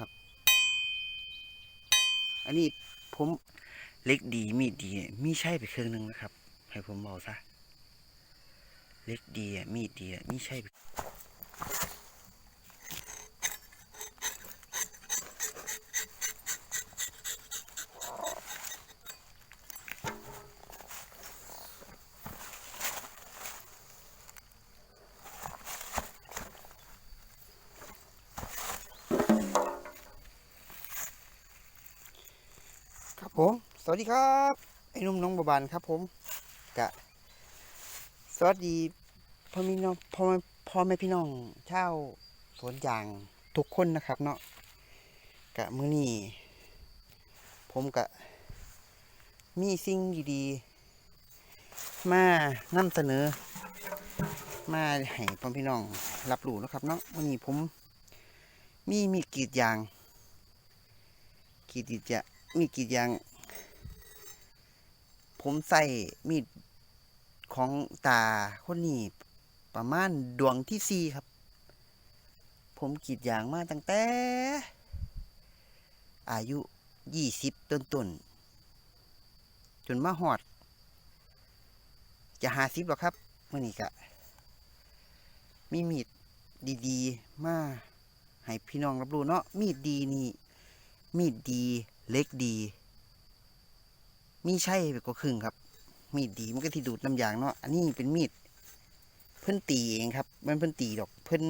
ครับ อันนี้ผมเล็กดีมีดดีมีใช่ไปเครื่องนึงนะครับ ให้ผมบอกซะเล็กดีมีดดีมีใช่ไป วัสดีครับ ไอ้นุ่มน้องบบานครับผมกะสวัสดีพ่อม่น้องพ่อพ่อแม่พี่น้องเช่าสวนยางทุกคนนะครับเนาะกะมือนี้ผมกะมีสิ่งดีๆมานำเสนอ มาให้พ่อพี่น้องรับรู้นะครับเนาะมือนี้ผม มีมีกีดยางกีดจะมีกีดยาง ผมใส่มีดของตาคนนี้ประมาณดวงที่สี่ครับ ผมกรีดยางมาตั้งแต่ อายุยี่สิบต้นต้นๆจนมาหอด จะหาสิบหรอกครับเมื่อนี้กะมีมีดดีๆ มาให้พี่น้องรับรู้เนาะมีดดีนี่ มีดดีเล็กดี มีใช่ไปกว่าครึ่งครับ มีดดีมันก็ที่ดูดน้ำยางเนาะอันนี้เป็นมีด เพิ่นตีเองครับ มันเพิ่นตีดอก เพิ่น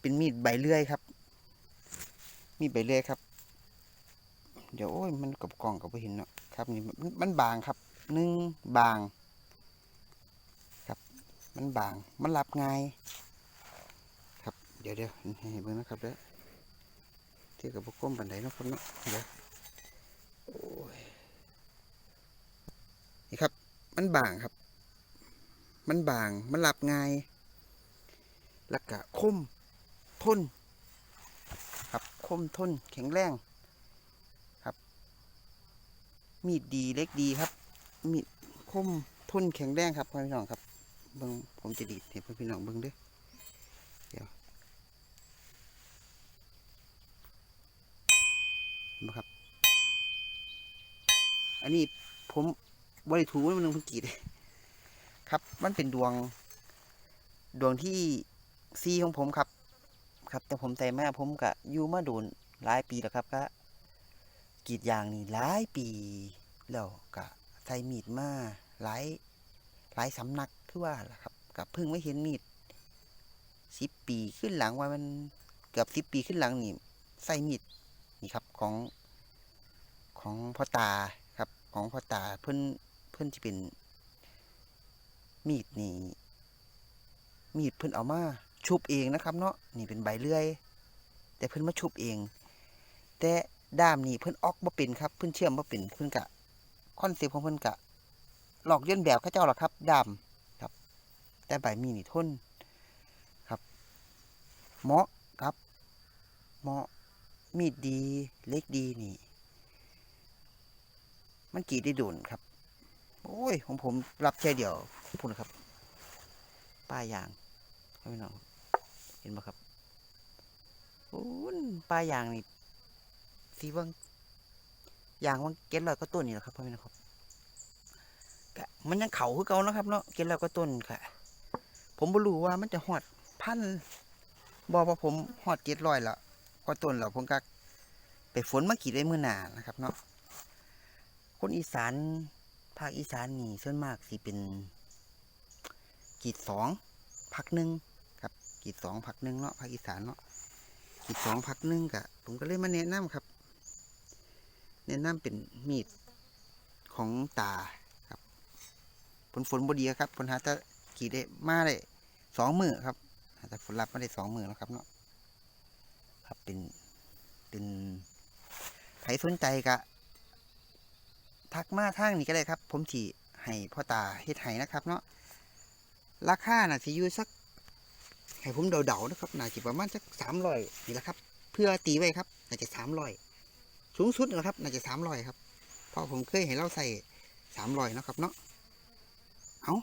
เป็นมีดใบเลื่อยครับ มีดใบเลื่อยครับ เดี๋ยวโอ้ยมันกับกล่องกับเห็นเนาะครับนี่มันบางครับหนึ่งบาง ครับ มันบาง มันรับง่ายครับ เดี๋ยวเดี๋ยวให้เบิ่งนะครับเด้อเที่ยวกับพวกก้มบันไดนะครับเนาะเดี๋ยวโอ้ย นี่ครับ มันบางครับ มันบางมันหลับง่ายแล้วก็คมทนครับคมทนแข็งแรงครับ มีดดีเล็กดีครับ มีดคมทนแข็งแรงครับพ่อพี่น้องครับเบิ้งผมจะดีดให้พ่อพี่น้องเบิ้งด้วยเดี๋ยวนบ่ครับ อันนี้ผม บริถูมันหนึ่งเพิ่งกีดครับ มันเป็นดวง ดวงที่ซีของผมครับ ครับ แต่ผมใจแม่ผมกะอยู่มาโดนหลายปีแล้วครับก็กีดยางนี่หลายปีแล้วกะใส่มีดมาหลายหลายสำนักคือว่าล่ะครับกับเพิ่งไม่เห็นมีดสิบปีขึ้นหลังว่ามันเกือบสิบปีขึ้นหลังนี่ใส่มีดนี่ครับของของพ่อตาครับของพ่อตาเพิ่น เพื่อนที่เป็น มีดนี่มีดเพื่อนเอามาชุบเองนะครับ เนาะนี่เป็นใบเลื่อย แต่เพื่อนมาชุบเอง แต่ด้ามนี่เพื่อนออกมาเป็นครับ เพื่อนเชื่อมมาเป็นเพื่อนกะคอนเซ็ปต์ของเพื่อนกะหลอกเลียนแบบข้าเจ้าหรอครับด้ามครับ แต่ใบมีนี่ทนครับเหมาะครับเหมาะมีดดีเล็กดีนี่ มันกีดได้โดนครับ โอ้ยของผมรับแค่เดียวพูดนะครับ ป้ายยางพี่น้องเห็นไหมครับโอ้ยป้ายยางนี่สีว่างยางว่างเก็ตลอยก็ต้นนี่แหละครับพี่น้องครับมันยังเข่าคือเก่านะครับเนาะเก็ตลอยก็ต้นค่ะ ผมบ่รู้ว่ามันจะหอดพันบอกว่าผมหอดเก็ตลอยแล้วก็ต้นแล้วผมก็ไปฝนมากรีดได้มื่อหนานะครับเนาะคนอีสาน ภาคอีสานนี่ส่วนมากสิเป็นกีดสองพักหนึ่งครับกีดสองพักหนึ่งเนาะภาคอีสานเนาะกีดสองพักหนึ่งกะผมก็เลยมาแนะนำครับ แนะนำเป็นมีดของตาครับผลฝนบดีครับผลหาแตะกีดได้มาได้สองมือครับหาแต่ผลลัพธ์มาได้สองมือแล้วครับเนาะครับเป็นเป็นใครสนใจกะ ทักมาทางนี้ก็ได้ครับ ผมถีให้พ่อตาเฮ็ดให้นะครับ เนาะราคาน่ะสิอยู่สักให้ผมเดาๆนะครับน่าจะประมาณสักสามร้อยนี่แหละครับ เพื่อตีไว้ครับน่าจะสามร้อยสูงสุดนะครับน่าจะสามร้อยครับเพราะผมเคยเห็นเราใส่สามร้อยนะครับเนาะเอา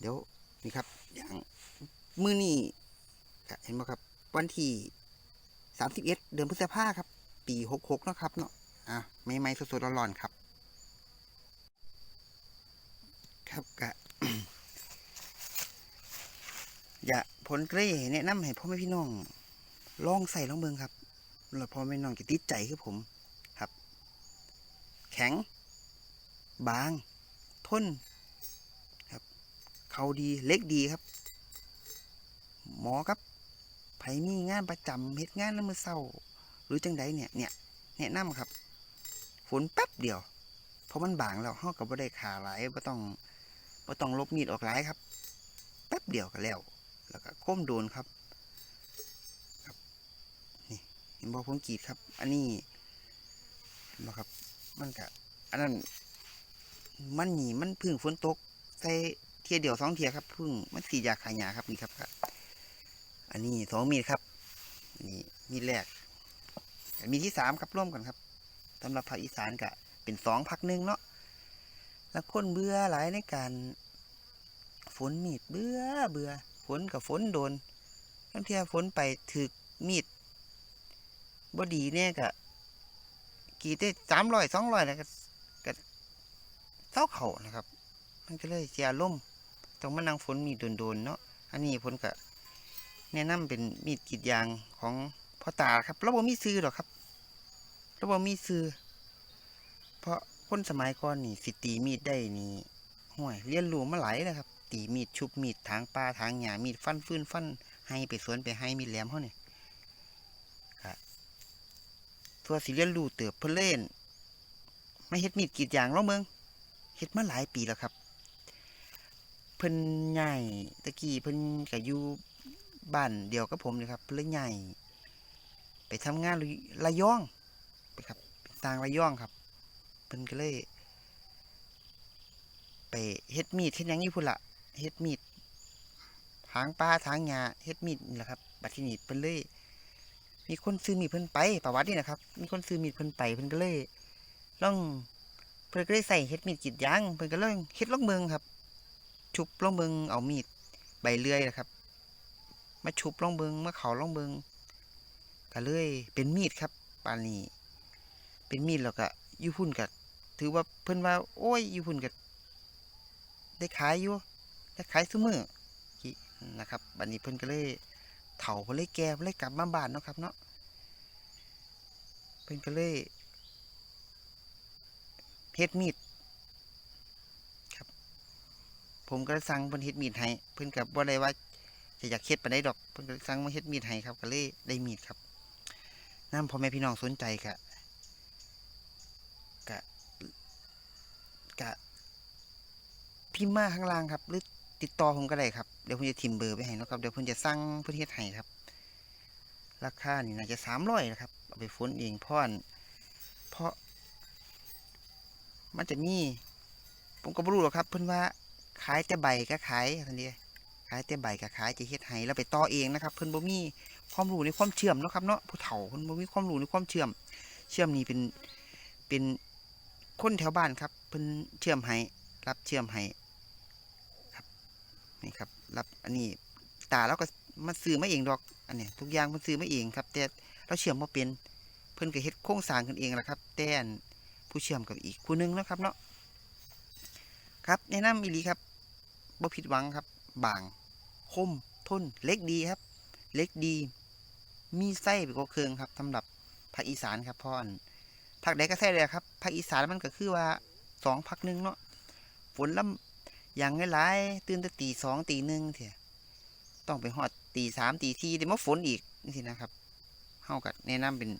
เดี๋ยวนี่ครับ อย่างมือนี่เห็นไหมครับ วันที่สามสิบเอ็ดเดือนพฤษภาครับ ปีหกหกนะครับเนาะ อะไม่ไม่สดๆร้อนๆครับ ครับกะอย่าผลเกรแนะนำให้พ่อแม่พี่น้องลองใส่ลองเบิงครับแล้วพ่อแม่พี่น้องจะติดใจคือผมครับ แข็ง บาง ทนครับ เขาดีเล็กดีครับ หมอครับไผมีงานประจำเฮ็ดงานน้ำมือเศร้า หรือจังใดเนี่ยเนี่ยแนะนำครับ ฝนแป๊บเดียว เพราะมันบางแล้วเฮาก็บ่ได้ขาหลายบ่ต้องบ่ต้องลบมีดออกหลายครับ แป๊บเดียวก็แล้ว แล้วก็ก้มโดนครับครับนี่เห็นบ่ผมกรีดครับ อันนี้เห็นบ่ครับ มันก็อันนั้นมันหนีมันพึ่งฝนตกใส่เทียเดียวสองเทียครับพึ่งมันสียาขายาครับนี่ครับครับอันนี้สองมีดครับนี่มีดแรกมีที่สามครับร่วมกันครับ สำหรับภาคอีสานก็เป็นสองพักหนึ่งเนาะแล้วคนเบื่อหลายในการฝนมีดเบื่อเบื่อฝนกับฝนโดนทั้งเทียฝนไปถึกมีดบอดีเนี่ยก็กรีดได้สามร้อยสองร้อยแล้วก็ก็เท่าเขานะครับ มันก็เลยเสียล่มต้องมานั่งฝนมีดโดนๆเนาะอันนี้ฝนก็แนะนำเป็นมีดกีดยางของพ่อตาครับเราบ่มีซื้อหรอกครับ เราบ่มีซื้อเพราะคนสมัยก่อนนี่สิตีมีดได้นี่ห่วยเรียนรู้มาหลายนะครับ ตีมีดชุบมีดทางปลาทางหญ้ามีดฟันฟืนฟันให้ไปสวนไปให้มีดแหลมเขาเนี่ยครับตัวสิเรียนรู้เติบเพิ่นเล่นไม่เฮ็ดมีดกีดยางเนาะเมืองเฮ็ดมาหลายปีแล้วครับ เพิ่นใหญ่ตะกี้เพิ่นก็อยู่บ้านเดียวกับผมเลยครับเพิ่นใหญ่ไปทำงานระยอง ทางระยองครับเพิ่นก็เลย ไปเฮ็ดมีดเฮ็ดหยังอยู่พุ่นละเฮ็ดมีดทางป่าทางหญ้าเฮ็ดมีดนี่แหละครับบัดทีนี้เพิ่นเลย มีคนซื้อมีดเพิ่นไปประวัตินี่นะครับ มีคนซื้อมีดเพิ่นไปเพิ่นก็เลยลองเพิ่นก็เลยใส่เฮ็ดมีดกรีดยางเพิ่นก็เลยเฮ็ดลองเบิงครับ ชุบล่องเบิงเอามีดใบเลื่อยนะครับ มาชุบล่องเบิงมาเขาลองเบิงก็เลยเป็นมีดครับปานนี้ เป็นมีดแล้วก็อยู่พุ่นก็ถือว่าเพิ่นว่า โอ้ยอยู่พุ่นก็ได้ขายอยู่ได้ขายซุมือนะครับบัดนี้เพิ่นก็เลยเฒ่าเพิ่นเลยแก่เพิ่นเลยกลับมาบ้านเนาะครับเนาะเพิ่นก็เลยเฮ็ดมีดครับ ผมก็สั่งเพิ่นเฮ็ดมีดให้เพิ่นก็บ่ได้ว่าจะอยากเฮ็ดปานใดดอกเพิ่นก็สั่งมาเฮ็ดมีดให้ครับ ก็เลยได้มีดครับนำพ่อแม่พี่น้องสนใจก็ก็ก็ พิมพ์มาข้างล่างครับ หรือติดต่อผมก็ได้ครับ เดี๋ยวผมจะทิมเบอร์ไปให้นะครับ เดี๋ยวผมจะสั่งเพื่อเฮ็ดให้ครับ ราคานี่น่าจะสามร้อยนะครับ เอาไปฝนเองพราะอันเพราะ มันจะมี ผมก็บ่รู้หรอกครับ เพิ่อนว่าขายแต่ใบก็ขายทันทีขายแต่ใบก็ขายจะเฮ็ดให้แล้วไปต่อเองนะครับ เพิ่อนบ่มีความรู้ในความเชื่อมเนาะครับเนาะผู้เฒ่าเพิ่อนบ่มีความรู้ในความเชื่อม เชื่อมนี่เป็นเป็นคนแถวบ้านครับ เพิ่นเชื่อมให้รับเชื่อมให้ นี่ครับ รับอันนี้ตาเราก็มาซื้อมาเองดอก อันนี้ทุกอย่างมันซื้อมาเองครับ แต่เราเชื่อมมาเป็นเพิ่นก็เฮ็ดโครงสร้างขึ้นเองแหละครับ แต่อันผู้เชื่อมกับอีกผู้หนึงเนะครับเนาะครับแนะนำอีลีครับบ่ผิดหวังครับ บางคมทนเล็กดีครับ เล็กดี มีไส้เป็นกว่าเครื่องครับสำหรับภาคอีสานครับพราะอันภาคใดก็ใช่เลยครับภาคอีสานมันก็คือว่าสองภาคหนึ่งเนาะฝนลำ อย่างหลายๆตื่นแต่ตีสองตีหนึ่งเถอะต้องไปหอดตีสามตีสี่เดี๋ยวมาฝนอีกนี่สินะครับเฮากัแนะนำเป็น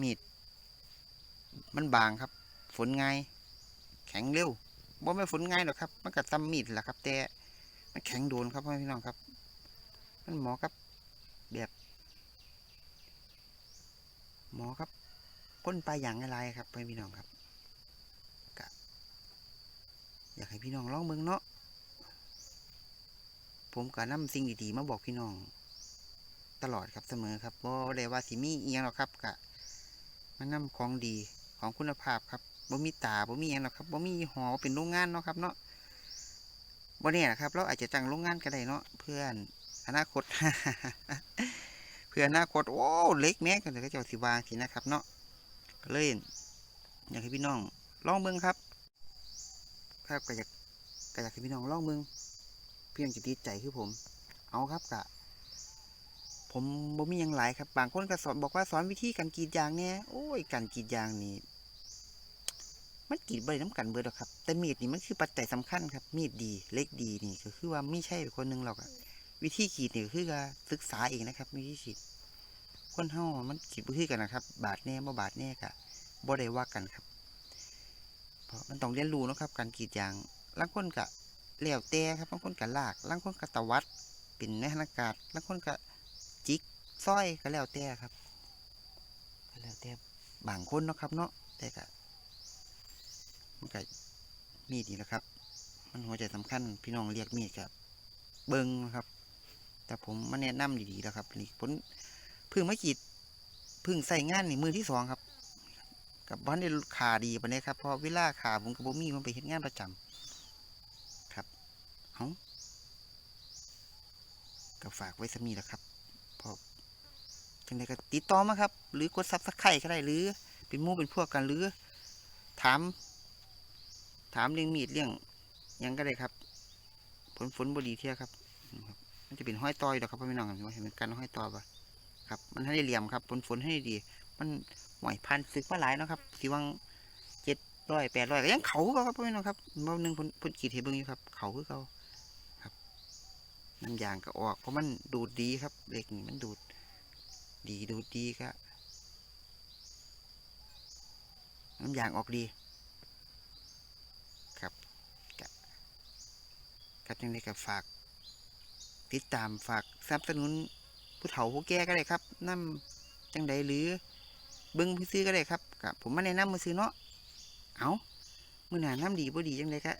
มีด มันบางครับ ฝนง่าย แข็งเร็วบ่ไม่นฝนง่ายหรอกครับ มันก็ซ้ำมีดแหละครับแต่มันแข็งโดนครับพ่อพี่น้องครับ มันหมอครับแบบหมอครับก้นปลายอย่างอะไรครับพ่อพี่น้องครับ อยากให้ พี่น้องลองเบิ่งเนาะผมก็นำสิ่งดีๆมาบอกพี่น้อง ตลอดครับเสมอครับบ่ได้ว่าสิมีอีหยังหรอกครับกะมานำของดีของคุณภาพครับบ่มีตาบ่มีหยังหรอกครับบ่มีหอเป็นโรงงานเนาะครับเนาะบ่แน่นะครับ เราอาจจะจังโรงงานก็ได้เนาะเพื่อนอนาคต เพื่อพื่อนาคตโอ้เล็กแม่กันเลยก็เจ้าสิวางสินะครับ เนาะก็เลยอยากให้พี่น้องลองเบิ่งครับ ครับก็อยาก ก็อยากให้พี่น้องลองเบิ่งเพียงจะติดใจคือผม เอาครับกะผมบ่มีหยังหลายครับบางคนก็สอนบอกว่าสอนวิธีการกรีดยางเนี่ยโอ้ยการกรีดยางนี่มันกรีดบ่ได้น้ำกันเบิดหรอกครับ แต่มีดนี่มันคือปัจจัยสำคัญครับ มีดดีเล็กดีนี่ก็คือว่าไม่ใช่คนหนึงหรอกอะวิธีกรีดนี่ก็คือการศึกษาเองนะครับวิธีกรีดคนเฮามันกรีดบ่คือกันนะครับ บาดแน่บ่บาดแน่กะบ่ได้ว่ากันครับ เพราะมันต้องเรียนรู้นะครับ การกรีดยาง ลางคนกะแล้วแต่ครับบางคนกะลากลางคนกะตะวัดเป็นในอากาศลางคนกะจิกซ้อยก็แล้วแต่ครับก็แล้วแต่บางคนเนาะครับเนาะแต่กะมันก็มีดนี่แหละครับ มันหัวใจสำคัญพี่น้องเรียกมีดกับ เบิงครับ แต่ผมมาแนะนำดีๆแล้วครับนี่ผลพิ่งไม่กีดพิ่งใส่งานนี่มือที่สองครับกับบ้านได้ขาดีปานนี้ครับเพราะเวลาขาผมกับบ่มีมันไปเฮ็ดงานประจำครับ เฮาก็ฝากไว้สำนีแหล้วครับพอจังไดก็ติดต่อมาครับ หรือกดซับสไครต์ก็ได้หรือ เป็นมู่เป็นพวกกันหรือ ถาม ถามเรื่องมีดเรื่องยังก็ได้ครับผลฝนบดีเที่ยครับนะครับ มันจะเป็นห้อยต่อยดอครับพี่น้องเห็นมันกันห้อยต่อปะครับ มันให้เหลี่ยมครับผลฝนให้ดี มันหวยพันซึกมาหลายนะครับสิวังเจ็ดร้อยแปดร้อยก็ยังเขาเก่าครับพี่น้องครับเบาหนึ่งผลผลขีดให้เบิงอยู่ครับ เขาคือเขา น้ำยางก็ออก เพราะมันดูดดีครับเหล็กนี่มันดูดดีดูดดีครับน้ำยางออกดี ครับกะครับยังไงก็ฝาก ติดตามฝากสนับสนุนผู้เฒ่าผู้แก่ก็ได้ครับนำจังใดหรือเบิ้งผู้ซื้อก็ได้ครับกับผมมาแนะนำมือซื้อเนาะเอามื่อหนาน้ำดีบ่ดีจังไดก็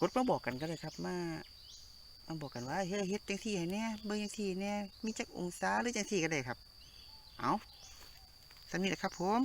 กดมาบอกกันก็ได้ครับมา มาบอกกันว่าเฮ้ยเฮ็ดจังที่ให้แน่เบิ้งจังที่แหน่มีจักองศาหรือจังที่ก็ได้ครับ เอาสำนี้แหละครับผม